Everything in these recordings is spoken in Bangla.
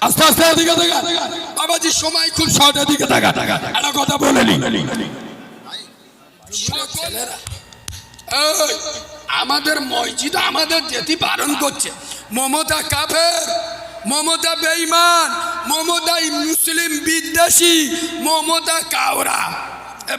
আস্তে আস্তে এদিকে দেখা। বাবাজি, সময় খুব শর্ট এদিকে দেখা। একটা কথা বলে নি। আমাদের মসজিদ আমাদের যেতে বারণ করছে। মমতা কাফের, মমতা বেঈমান, মমতা মুসলিম বিদ্বেষী, মমতা কাওরা।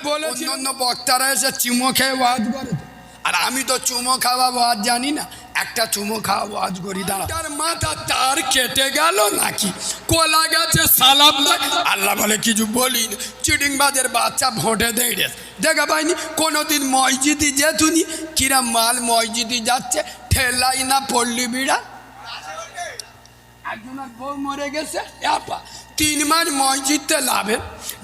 বলে অন্য বক্তারা এসে চুমো খেয়ে ওয়াজ করে। আর আমি তো চুমো খাওয়া ওয়াজ জানি না। একটা চুমো খাওয়া ওয়াজ করি দাঁড়া তার মাথা তার কেটে গেল নাকি? কোলা গেছে সালাম লাগ আল্লাহ বলে, কিছু বলি চিটিংবাজের বাচ্চা ভোটে দেড়ে দেখা পাইনি, কোনোদিন মসজিদি যেতুনি। কিরা মাল মসজিদি যাচ্ছে, ঠেলাই না পল্লী বিড়া? একজনের বউ মরে গেছে আপা। তিন মাস মসজিদতে লাভে।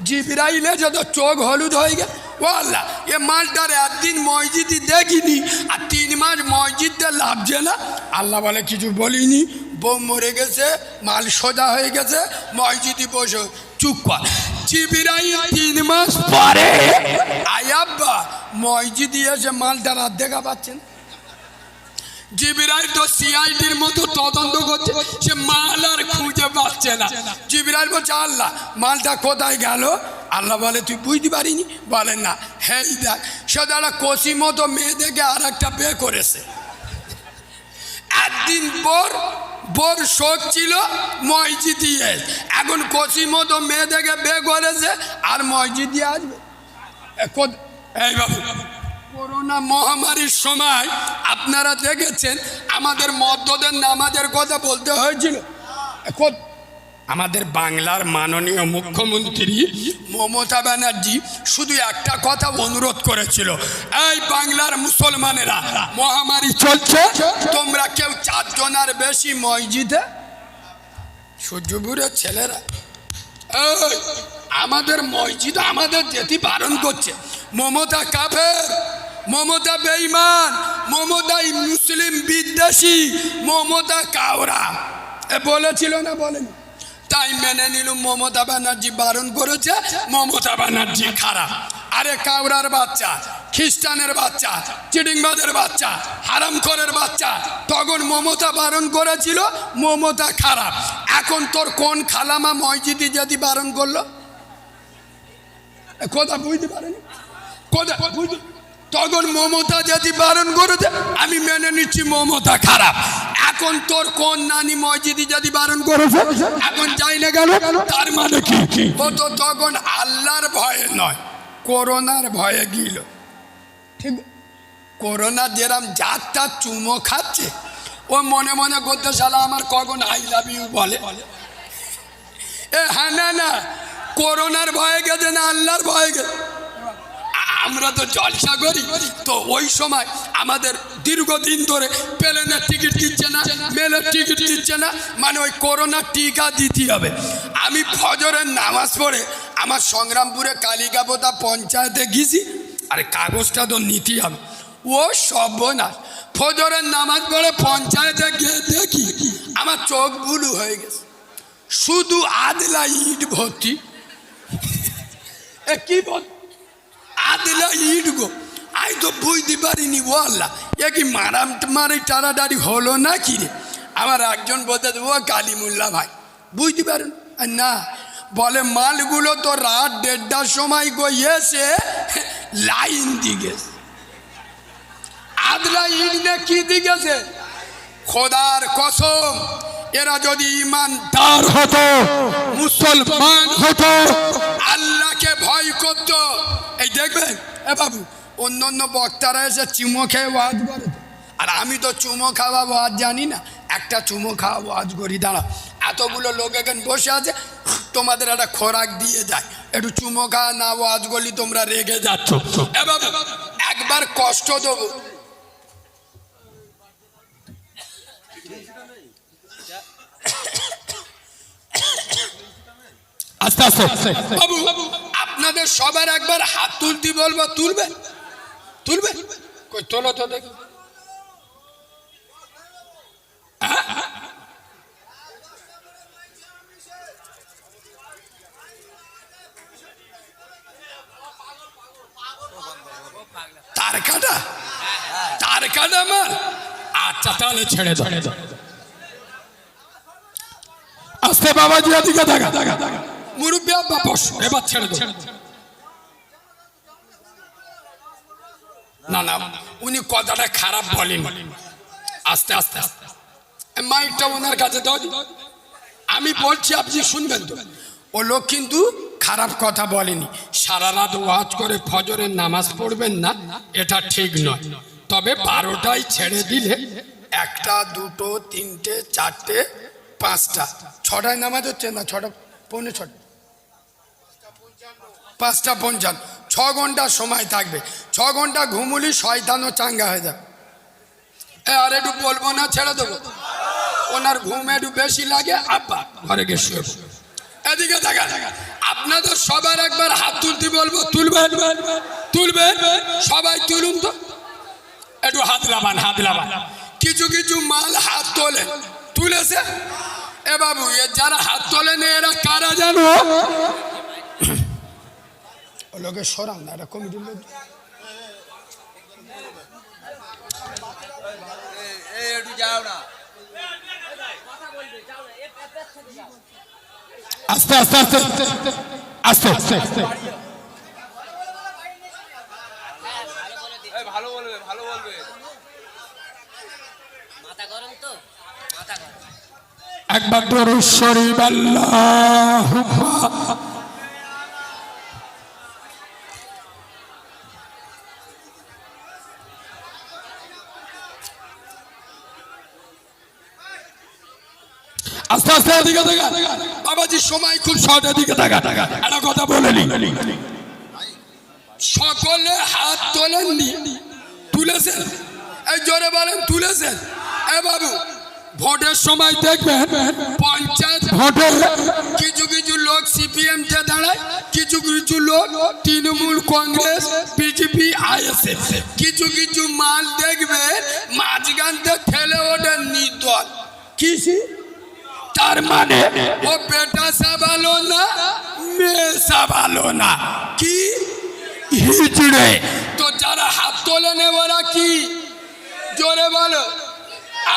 জিবরাইলে যত চোখ হলুদ হয়ে গেছে ও আল্লাহ এ মালটার একদিন মসজিদই দেখিনি। আর তিন মাস মসজিদতে লাভছে না। আল্লাহ বলে কিছু বলিনি বউ মরে গেছে মাল সোজা হয়ে গেছে মসজিদি বসে চুপ কর। জিবিরাই তিন মাস পরে আয়াব্বা মসজিদি এসে মালটার আর দেখা পাচ্ছেন তো মতো তদন্ত করছে মাল আর না। বলছে, আল্লাহ, মালটা কোথায় গেল? বলে, তুই বুঝতে পারিনি? বলে না দেখ মেয়ে দেখে আর একটা করেছে। একদিন পর বোর শোক ছিল, মসজিদি এখন কষি মতো মেয়ে দেখে বিয়ে করেছে, আর মসজিদি আসবে। এই বাবু করোনা মহামারীর সময় আপনারা দেখেছেন, আমাদের মদ্যদের নামাজের কথা বলতে হয়েছিল। আমাদের বাংলার মাননীয় মুখ্যমন্ত্রী মমতা ব্যানার্জি শুধু একটা কথা অনুরোধ করেছিল, এই বাংলার মুসলমানেরা, মহামারী চলছে, তোমরা কেউ চারজনের বেশি মসজিদে? সূর্যপুরের ছেলেরা আমাদের মসজিদ আমাদের যেতে বারণ করছে, মমতা কাফের। মমতা বেঈমান মমতা মুসলিম বিদ্বেষী, মমতা কাওরা। এ বলেছিল না বলেনি? তাই মেনে নিলুম মমতা ব্যানার্জি বারণ করেছে, মমতা ব্যানার্জি খারাপ। আরে কাউরার বাচ্চা, খ্রিস্টানের বাচ্চা চিডিংবাদের বাচ্চা, হারামখরের বাচ্চা, তখন মমতা বারণ করেছিল, মমতা খারাপ। এখন তোর কোন খালামা মসজিদি যদি বারণ করল? কথা বুঝতে পারেনি? কথা বুঝতে তখন মমতা যদি বারণ করেছে, আমি মেনে নিচ্ছি মমতা খারাপ। এখন তোর কোন নানি মসজিদি যদি বারণ করেছে, এখন যাই না গেল তার মানে কি? ও তো তখন আল্লাহর ভয়ে নয়, করোনার ভয়ে গিল। ঠিক? করোনা যেরাম যার তার চুমো খাচ্ছে, ও মনে মনে করতে শালা আমার কখন আই লাভ ইউ বলে। এ হ্যাঁ না না, করোনার ভয়ে গেছে না আল্লাহর ভয়ে গেছে? আমরা তো জলসা করি। তো ওই সময় আমাদের দীর্ঘদিন ধরে প্লেনের টিকিট দিচ্ছে না, মেলের টিকিট দিচ্ছে না মানে ওই করোনার টিকা দিতে হবে। আমি ফজরের নামাজ পড়ে আমার সংগ্রামপুরে কালিকাপোতা পঞ্চায়েতে গেছি, আরে কাগজটা তো নিতে হবে। ও সর্বনাশ। ফজরের নামাজ পড়ে পঞ্চায়েতে গিয়ে দেখি আমার চোখ বুলু হয়ে গেছে। শুধু আদলা ইট ভর্তি। এ কি বল আদলা ইট গো। আই তো বুঝতে পারিনি আল্লাহ এ কি মারাম মারি টাড়াটাড়ি হলো না কি রে? আমার একজন বলতে ও কালিমুল্লা ভাই। বুঝতে পারেন? না, বলে মালগুলো তো রাত দেড়টার সময় গো এসে লাইন গেছে। আদলা ইট না কি দিয়ে গেছে? খোদার কসম, এরা যদি ইমানদার হতো, মুসলমান হতো, আল্লাহকে ভয় করত এই দেখবেন এ বাবু অন্য অন্য বক্তারা এসে চুমো খেয়ে ওয়াজ করে আর আমি তো চুমো খাওয়া ওয়াজ জানি না। একটা চুমো খাওয়া ওয়াজ করি দাঁড়া এতগুলো লোক এখানে বসে আছে তোমাদের একটা খোরাক দিয়ে যায় একটু চুমো খাওয়া না ওয়াজ করলি তোমরা রেগে যাচ্ছ। এ বাবু একবার কষ্ট দেবো। আস্তে আস্তে। বাবু বাবু আপনাদের সবার একবার হাত তুলতে বলব, তুলবে? তুলবে? তোলো তো দেখি? তার কাটা তার কাটা আচ্ছা এদিকে দেখা দেখা দেখা মুরব্বী আব্বা বস। এবার ছেড়ে দেবো। না না উনি কথাটা খারাপ বলেন। আস্তে আস্তে আস্তে। মাইকটা ওনার কাছে দাও। আমি বলছি আপনি শুনবেন তো। ও লোক কিন্তু খারাপ কথা বলেনি। সারা রাত ওয়াজ করে ফজরের নামাজ পড়বেন না এটা ঠিক নয়। তবে বারোটায় ছেড়ে দিলে একটা দুটো তিনটে চারটে পাঁচটা। ছটায় নামাজ হচ্ছে না? ছটা পৌনে ছটা। পাঁচটা পঞ্চান্ন ছ ঘণ্টা সময় থাকবে। ছ ঘণ্টা ঘুমুলি শয়তানও চাঙ্গা হয়ে যাবে। আর একটু বলব না, ছেড়ে দেবো? ওনার ঘুম একটু বেশি লাগে, আব্বা, ঘরে পড়ো। এদিকে দেখা আপনাদের সবার একবার হাত তুলতে বলব, তুলবেন? তুলবেন? সবাই তুলুন তো। একটু হাত লাবান হাত লাবান কিছু কিছু মাল হাত তোলে। তুলেছে? এ বাবু, এ যারা হাত তোলে তোলেন, এরা কারা জানো? লোকে সরান, না, এটা কমিটির লোক। আস্তে আস্তে আস্তে আস্তে আস্তে আস্তে ভালো বলবে ভালো বলবে মাথা তো মাথা গরম একবার শরীফ আল্লাহ আস্তে এদিকে দেখা বাবাজি, সময় খুব শর্ট এদিকে দেখা একটা কথা বলে নি সকলে হাত তোলেননি। তুলেছেন। এই জোরে বলেন, তুলেছেন। এ বাবু, ভোটের সময় দেখবেন, পঞ্চায়েত ভোটে কিছু কিছু লোক সিপিএম তে দাঁড়ায়, কিছু কিছু লোক তৃণমূল কংগ্রেস বিজেপি আইএসএফ কিছু কিছু মাল দেখবে মাঝখানতে ঠেলে ওঠে নির্দল কিসি তার মানে ও বেটা সাবালো না মেয়ে সাবালো না কি? হিজড়ে তো যারা হাত তোলে নে ওরা কি? জোরে বলো।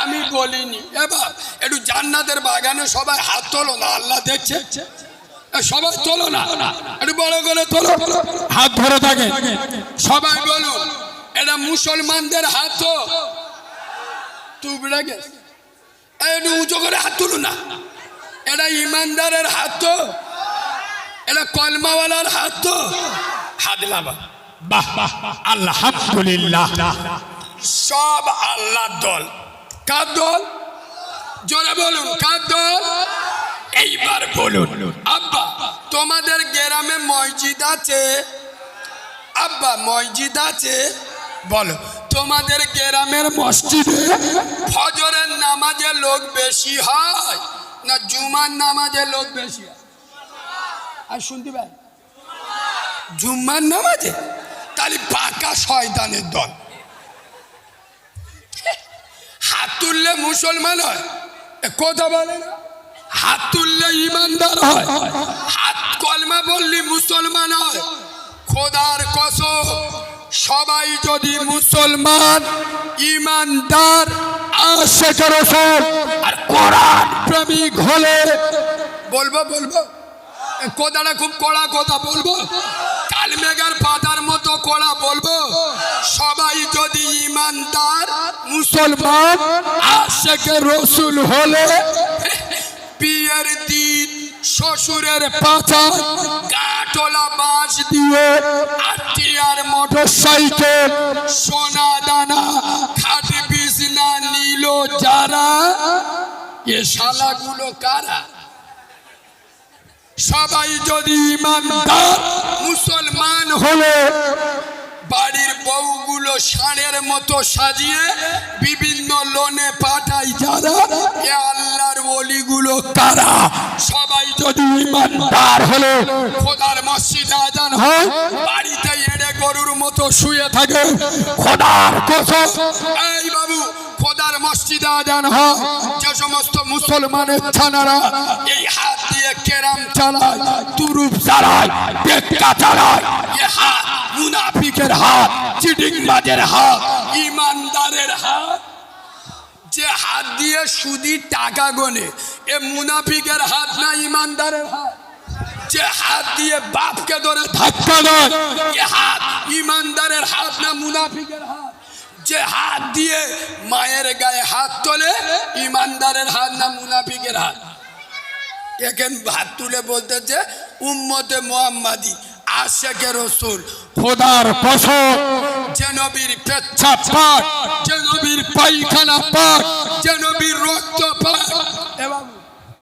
আমি বলিনি। এবার একটু জান্নাতের বাগানে সবাই হাত তোলো না আল্লাহ দেখছে। সবাই তোলো না। একটু বড় করে তোলো। হাত ধরে থাকে। সবাই বলুন এটা মুসলমানদের হাত তো। তুবড়ে গেছে। উঁচু করে হাত তুলুন না। এটা ইমানদারের হাত তো। এটা কলমাওয়ালার হাত তো। হাত লাবা বাহ বাহ। আলহামদুলিল্লাহ। সব আল্লাহ দল। কার দল? জোরে বলুন কার দল? এইবার বলুন। আব্বা তোমাদের গ্রামে মসজিদ আছে? আব্বা মসজিদ আছে? বলো তোমাদের গ্রামের মসজিদে নামাজে লোক বেশি হয়? না জুমার নামাজে লোক বেশি হয়? আর শুনতে পাই? জুম্মার নামাজে? তাহলে পাকা শয়তানের দল। হাত তুললে মুসলমান হয়? কথা বলে না। হাত তুললে ইমানদার হয়? হাত কলমা বললি মুসলমান হয়? খোদার কসম, সবাই যদি মুসলমান, ইমানদার আশেখ রসুল আর কোরআন। প্রেমিক হলে বলব বলব? এ খুব কড়া কথা বলব? কালমেঘার পাতার মতো কড়া বলব? সবাই যদি ইমানদার মুসলমান আশেকে রসুল হলে বিয়ের দিন শ্বশুরের পাচা কাঠোলা বাঁশ দিয়ে আটিয়ার মোটর সাইকেল সোনা দানা যারা এ শালাগুলো কারা? সবাই যদি ইমানদার মুসলমান হলে বাড়ির বউগুলো ষাঁড়ের মতো সাজিয়ে বিভিন্ন লোনে পাঠায় যারা এ আল্লাহর ওলিগুলো কারা? সবাই যদি ইমানদার হলে খোদার মসজিদে আজান হয় বাড়িতে এড়ে গরুর মতো শুয়ে থাকে খোদার কসম। এই বাবু খোদার মসজিদে আজান হয়। যে সমস্ত মুসলমানের ছানারা এই হাত দিয়ে কেরাম চালায় তুরুপ চালায় টেক্কা চালায়। এ হাত মুনাফিকের হাত চিটিং বাজের হাত ইমানদারের হাত। যে হাত দিয়ে সুদি টাকা গনে এ মুনাফিকের হাত না ইমানদারের হাত। যে হাত দিয়ে বাপকে ধরে ধাক্কা দেয় এ হাত ইমানদারের হাত না মুনাফিকের হাত। যে হাত দিয়ে মায়ের গায়ে হাত তোলে, ইমানদারের হাত না মুনাফিকের হাত? এখন হাত তুলে বলতেছে উম্মতে মোহাম্মাদি, আশেকে রসুল পায়খানা রক্ত পাক